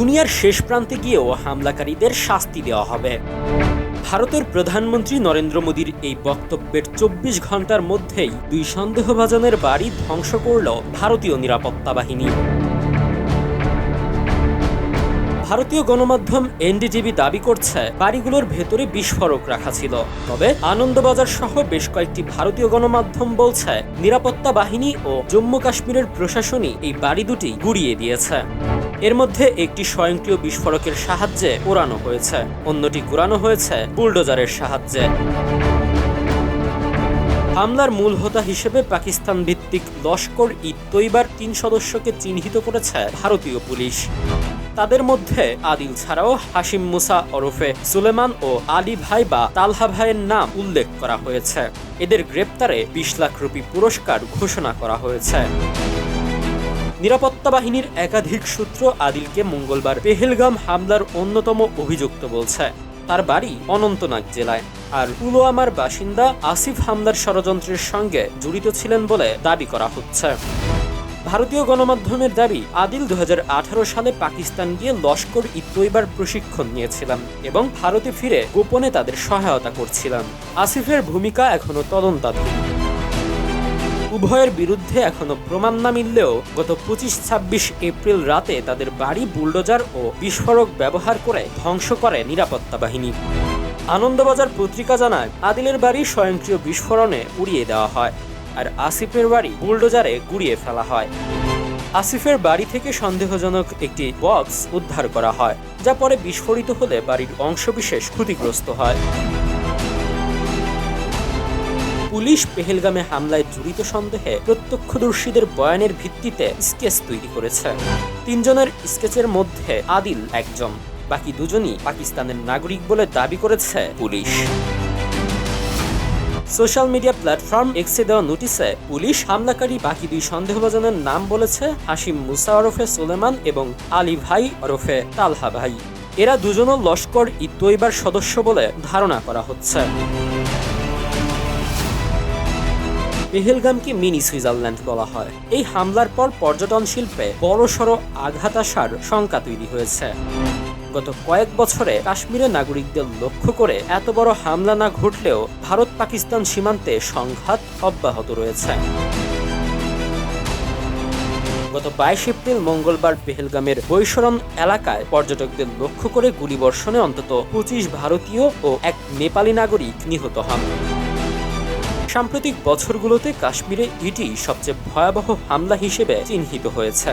দুনিয়ার শেষ প্রান্তে গিয়েও হামলাকারীদের শাস্তি দেওয়া হবে। ভারতের প্রধানমন্ত্রী নরেন্দ্র মোদীর এই বক্তব্যের চব্বিশ ঘণ্টার মধ্যেই দুই সন্দেহভাজনের বাড়ি ধ্বংস করল ভারতীয় নিরাপত্তা বাহিনী। ভারতীয় গণমাধ্যম এনডিটিভি দাবি করছে, বাড়িগুলোর ভেতরে বিস্ফোরক রাখা ছিল। তবে আনন্দবাজার সহ বেশ কয়েকটি ভারতীয় গণমাধ্যম বলছে, নিরাপত্তা বাহিনী ও জম্মু কাশ্মীরের প্রশাসনই এই বাড়ি দুটি গুড়িয়ে দিয়েছে। এর মধ্যে একটি স্বয়ংক্রিয় বিস্ফোরকের সাহায্যে পোড়ানো হয়েছে। অন্যটি গুড়ানো হয়েছে বুলডোজারের সাহায্যে। হামলার মূল হোতা হিসেবে পাকিস্তান ভিত্তিক লস্কর ই তৈবার তিন সদস্যকে চিহ্নিত করেছে ভারতীয় পুলিশ। তাদের মধ্যে আদিল ছাড়াও হাসিম মুসা ওরফে সুলেমান ও আলী ভাই বা তালহা ভাইয়ের নাম উল্লেখ করা হয়েছে। এদের গ্রেপ্তারে বিশ লাখ রুপি পুরস্কার ঘোষণা করা হয়েছে। নিরাপত্তা বাহিনীর একাধিক সূত্র আদিলকে মঙ্গলবার পেহেলগাম হামলার অন্যতম অভিযুক্ত বলছে। তার বাড়ি অনন্তনাগ জেলায়। আর পুলওয়ামার বাসিন্দা আসিফ হামলার ষড়যন্ত্রের সঙ্গে জড়িত ছিলেন বলে দাবি করা হচ্ছে। ভারতীয় গণমাধ্যমের দাবি, আদিল দু হাজার আঠারো সালে পাকিস্তান গিয়ে লস্কর ই প্রশিক্ষণ নিয়েছিলেন এবং ভারতে ফিরে গোপনে তাদের সহায়তা করছিলেন। আসিফের ভূমিকা এখনও তদন্তাধীন। উভয়ের বিরুদ্ধে এখনও প্রমাণ না মিললেও গত পঁচিশ ছাব্বিশ এপ্রিল রাতে তাদের বাড়ি, বুলডোজার ও বিস্ফোরক ব্যবহার করে ধ্বংস করে নিরাপত্তা বাহিনী। আনন্দবাজার পত্রিকা জানায়, আদিলের বাড়ি স্বয়ংক্রিয় বিস্ফোরণে উড়িয়ে দেওয়া হয় আর আসিফের বাড়ি, বুলডোজারে গুড়িয়ে ফেলা হয়। আসিফের বাড়ি থেকে সন্দেহজনক একটি বক্স উদ্ধার করা হয়, যা পরে বিস্ফোরিত হলে বাড়ির অংশবিশেষ ক্ষতিগ্রস্ত হয়। পুলিশ পেহেলগামে হামলায় জড়িত সন্দেহে প্রত্যক্ষদর্শীদের বয়ানের ভিত্তিতে স্কেচ তৈরি করেছে। তিনজনের স্কেচের মধ্যে আদিল একজন, বাকি দুজনই পাকিস্তানের নাগরিক বলে দাবি করেছে পুলিশ। সোশ্যাল মিডিয়া প্ল্যাটফর্ম এক্সে দেওয়া নোটিশে পুলিশ হামলাকারী বাকি দুই সন্দেহভাজনের নাম বলেছে হাসিম মুসা ওরফে সুলেমান এবং আলী ভাই ওরফে তালহা ভাই। এরা দুজনও লস্কর ই সদস্য বলে ধারণা করা হচ্ছে। পেহেলগামকে মিনি সুইজারল্যান্ড বলা হয়। এই হামলার পর পর্যটন শিল্পে বড়সড় আঘাত আসার শঙ্কা তৈরি হয়েছে। গত কয়েক বছরে কাশ্মীরের নাগরিকদের লক্ষ্য করে এত বড় হামলা না ঘটলেও ভারত পাকিস্তান সীমান্তে সংঘাত অব্যাহত রয়েছে। গত বাইশ এপ্রিল মঙ্গলবার পেহেলগামের বৈশরণ এলাকায় পর্যটকদের লক্ষ্য করে গুলিবর্ষণে অন্তত পঁচিশ ভারতীয় ও এক নেপালি নাগরিক নিহত হন। সাম্প্রতিক বছরগুলোতে কাশ্মীরে এটি সবচেয়ে ভয়াবহ হামলা হিসেবে চিহ্নিত হয়েছে।